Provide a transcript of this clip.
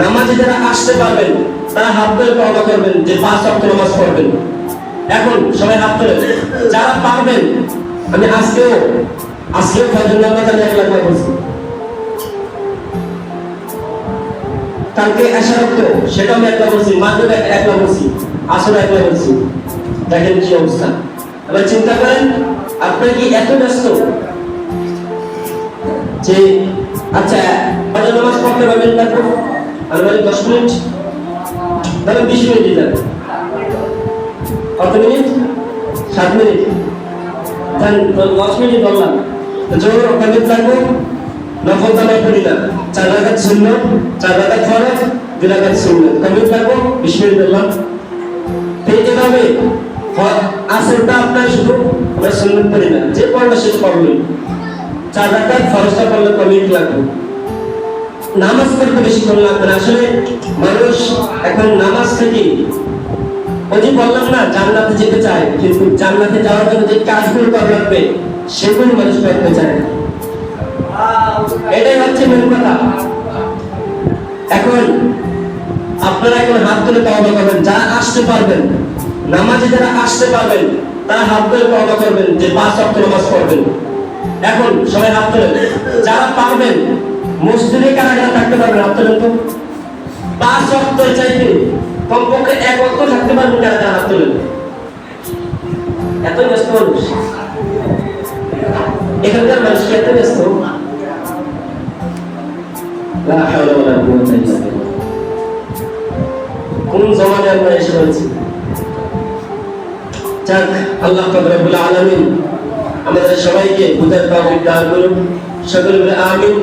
নামাজে যারা আসতে পারবেন, তারা হাত ধরে তওবা করবেন, যে পাঁচ ওয়াক্ত নামাজ পড়বেন। এখন সবাই হাত ধরে, যারা পারবেন, আমি আজকেও আজকেও ফজর নামাজ আমি এক লাখ বলছি। কালকে এশারত সেটাও আমি একলা বলছি, মাগরিব একলা বলছি আসর একলা বলছি। দেখেন কি অবস্থা। এবার চিন্তা করেন, আপনার কি এত ব্যস্ত? যে আচ্ছা নামাজ পড়তে পারবেন না আমি দশ মিনিট? তাহলে বিশ মিনিট যাবে কত মিনিট? সাত মিনিট। তাহলে দশ মিনিট বললাম জোর, ওখানে থাকব। নফল চার রাখাত শূন্য, চার রাখাত ফরজ দুই রাখাত শূন্য। কমিট থাকব, বিশ মিনিট বললাম তো এইভাবে আসরটা আপনার শুধু আমরা সুন্নত করি না, যে পড়ল শেষ পড়লোই চার রাখাত ফরজটা পড়লে কমিট লাগবে নামাজ পড়তে বেশিক্ষণ লাগবে না। আসলে মানুষ এখন নামাজ থেকে ওই বললাম না, জান্নাতে যেতে চায়, কিন্তু জান্নাতে যাওয়ার জন্য যে কাজগুলো করা লাগবে, সেগুলো মানুষ করতে চায় না। এটাই হচ্ছে মেন কথা। এখন আপনারা এখন হাত তুলে তওবা করবেন, যারা আসতে পারবেন, নামাজে যারা আসতে পারবেন, তারা হাত তুলে তওবা করবেন, যে পাঁচ ওয়াক্ত নামাজ পড়বেন। এখন সবাই হাত তুলে, যারা পারবেন, মসজিদে কারা থাকতে চাইতে কমপক্ষে এক থাকতে কারা হাত এত ব্যস্ত মানুষ। এখানকার মানুষ এত ব্যস্ত? কোন জমানে আমরা এসে রয়েছি যাক, আল্লাহ পাক রব্বুল আলামিন আমাদের সবাইকে বুঝার তৌফিক দান করুন। সকলে আমিন।